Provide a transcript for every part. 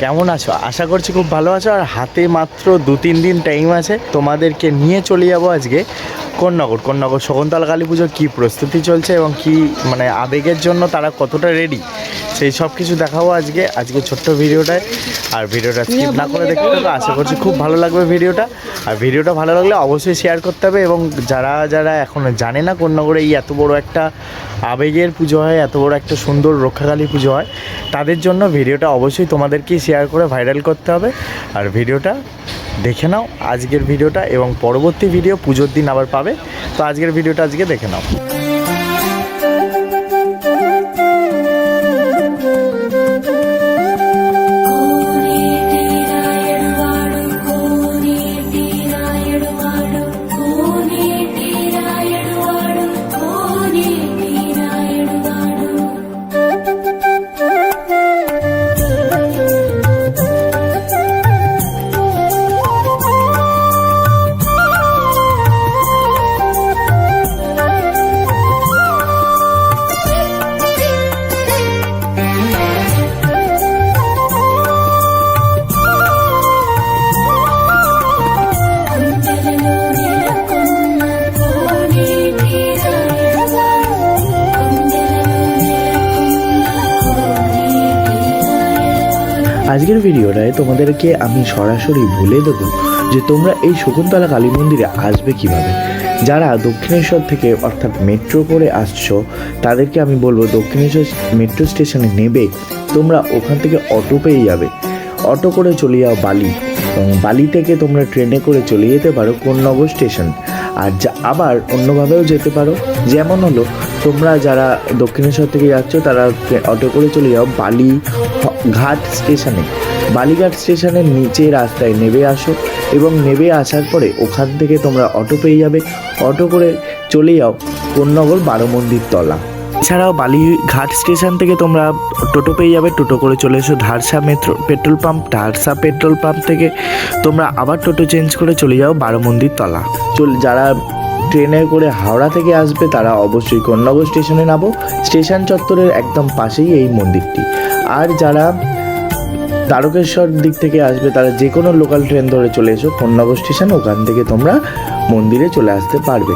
কেমন আছো? আশা করছি খুব ভালো আছো। আর হাতে মাত্র দু, তিন দিন টাইম আছে। তোমাদেরকে নিয়ে চলে যাব আজকে কন্যাগর কন্যাগর শকুন্তলা কালী পুজোর কী প্রস্তুতি চলছে এবং কি মানে আবেগের জন্য তারা কতটা রেডি সেই সব কিছু দেখাবো আজকে আজকে ছোট্ট ভিডিওটায়। আর ভিডিওটা স্কিপ না করে দেখতে হবে আশা করছি খুব ভালো লাগবে ভিডিওটা। আর ভিডিওটা ভালো লাগলে অবশ্যই শেয়ার করতে হবে এবং যারা যারা এখন জানে না কোন্নগরে এই এত বড় একটা আবেগের পুজো হয় এত বড় একটা সুন্দর রক্ষাকালী পুজো হয় তাদের জন্য ভিডিওটা অবশ্যই তোমাদেরকেই শেয়ার করে ভাইরাল করতে হবে। আর ভিডিওটা দেখে নাও আজকের ভিডিওটা এবং পরবর্তী ভিডিও পুজোর দিন আবার পাবে। তো আজকের ভিডিওটা আজকে দেখে নাও। আজকের ভিডিওটায় তোমাদেরকে আমি সরাসরি বলে দেবো যে তোমরা এই শকুন্তলা কালী মন্দিরে আসবে কীভাবে। যারা দক্ষিণেশ্বর থেকে অর্থাৎ মেট্রো করে আসছো, তাদেরকে আমি বলব দক্ষিণেশ্বর মেট্রো স্টেশনে নেবে, তোমরা ওখান থেকে অটো পেয়ে যাবে। অটো করে চলে যাও বালি। এবং বালি থেকে তোমরা ট্রেনে করে চলে যেতে পারো কোন্নগর স্টেশন আর যা আবার অন্যভাবেও যেতে পারো। যেমন হলো, তোমরা যারা দক্ষিণেশ্বর থেকে যাচ্ছ, তারা অটো করে চলে যাও বালি ঘাট স্টেশনে। বালিঘাট স্টেশনের নিচে রাস্তায় নেবে আসো এবং নেবে আসার পরে ওখান থেকে তোমরা অটো পেয়ে যাবে। অটো করে চলে যাও কোন্নগর বারো মন্দির তলা এছাড়াও বালিঘাট স্টেশন থেকে তোমরা টোটো পেয়ে যাবে। টোটো করে চলে এসো Dharsa metro, petrol pump, Dharsa petrol pump থেকে তোমরা আবার টোটো চেঞ্জ করে চলে যাও বারো মন্দির তলা। চল, যারা ট্রেনে করে হাওড়া থেকে আসবে, তারা অবশ্যই কন্যাগর স্টেশনে নামো। স্টেশন চত্বরের একদম পাশেই এই মন্দিরটি। আর যারা তারকেশ্বর দিক থেকে আসবে, তারা যে কোনো লোকাল ট্রেন ধরে চলে এসো। কন্যাগর স্টেশন, ওখান থেকে তোমরা মন্দিরে চলে আসতে পারবে।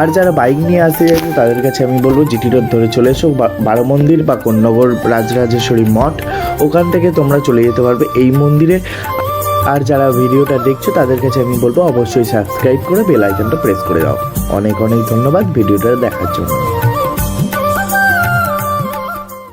আর যারা বাইক নিয়ে আসতে যাচ্ছে তাদের কাছে আমি বলব জিটি রোড ধরে চলে এসো বারো মন্দির বা কন্যগর রাজরাজেশ্বরী মঠ। ওখান থেকে তোমরা চলে যেতে পারবে এই মন্দিরে। আর যারা ভিডিওটা দেখছ, তাদের কাছে আমি বলব অবশ্যই সাবস্ক্রাইব করে বেল আইকনটা প্রেস করে দাও। অনেক অনেক ধন্যবাদ ভিডিওটা দেখার জন্য।